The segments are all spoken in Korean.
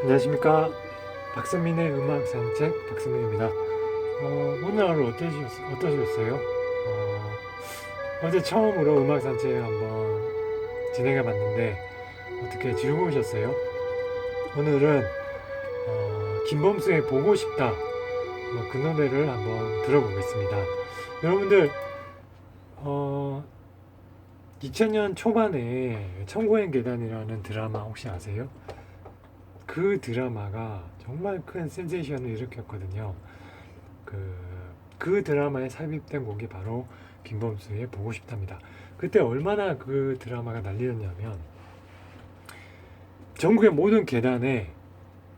안녕하십니까 박선민의 음악 산책 박선민입니다. 어, 오늘 하루 어떠셨, 어떠셨어요? 어, 어제 처음으로 음악 산책 한번 진행해 봤는데 어떻게 즐거우셨어요? 오늘은 어, 김범수의 보고 싶다 뭐 그 노래를 한번 들어보겠습니다. 여러분들 어, 2000년 초반에 천고의 계단이라는 드라마 혹시 아세요? 그 드라마가 정말 큰 센세이션을 일으켰거든요. 그, 그 드라마에 삽입된 곡이 바로 김범수의 보고 싶답니다. 그때 얼마나 그 드라마가 난리였냐면 전국의 모든 계단에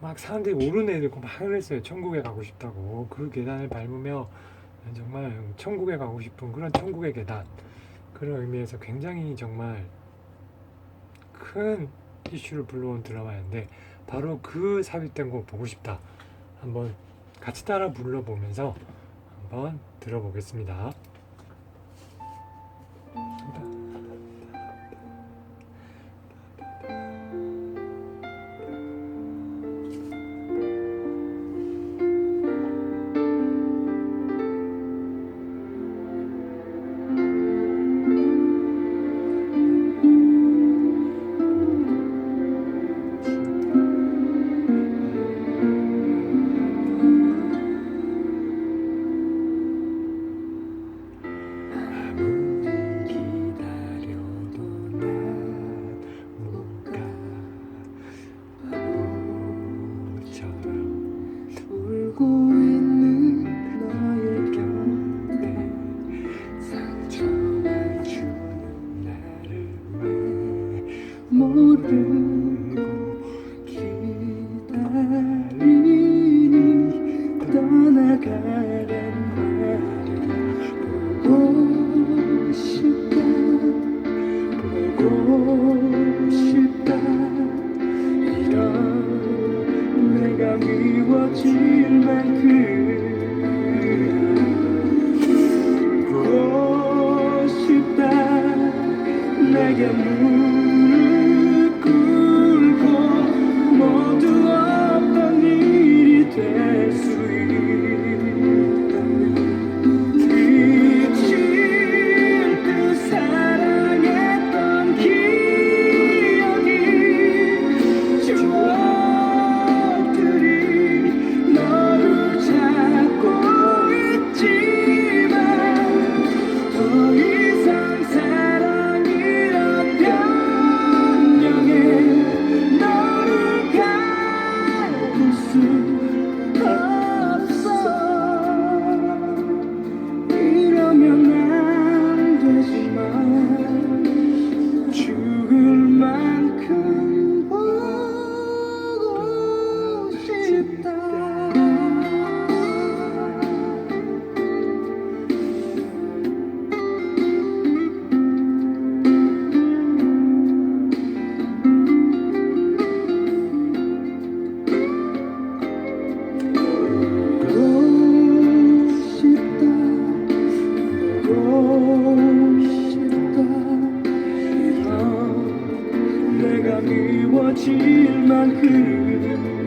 막 사람들이 오르내리고 막 그랬어요. 천국에 가고 싶다고. 그 계단을 밟으며 정말 천국에 가고 싶은 그런 천국의 계단. 그런 의미에서 굉장히 정말 큰 이슈를 불러온 드라마였는데 바로 그 삽입된 곡 보고 싶다. 한번 같이 따라 불러보면서 한번 들어보겠습니다. 미워질 만큼 보고 싶다 내게 무 미워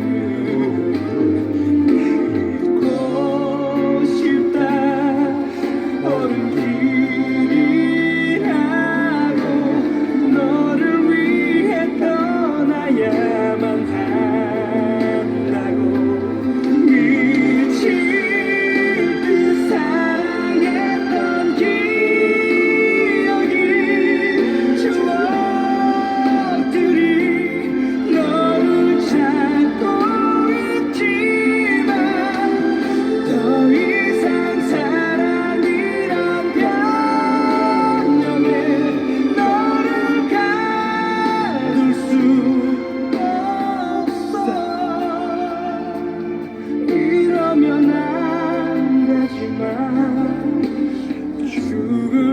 만 죽을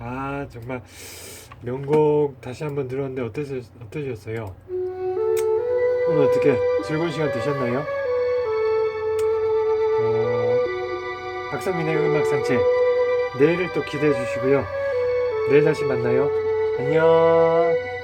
아 정말 명곡 다시 한번 들었는데 어떠셨, 어떠셨어요? 오늘 어떻게 즐거운 시간 되셨나요? 어, 박성민의 음악 산책 내일을 또 기대해 주시고요. 내일 다시 만나요. 안녕.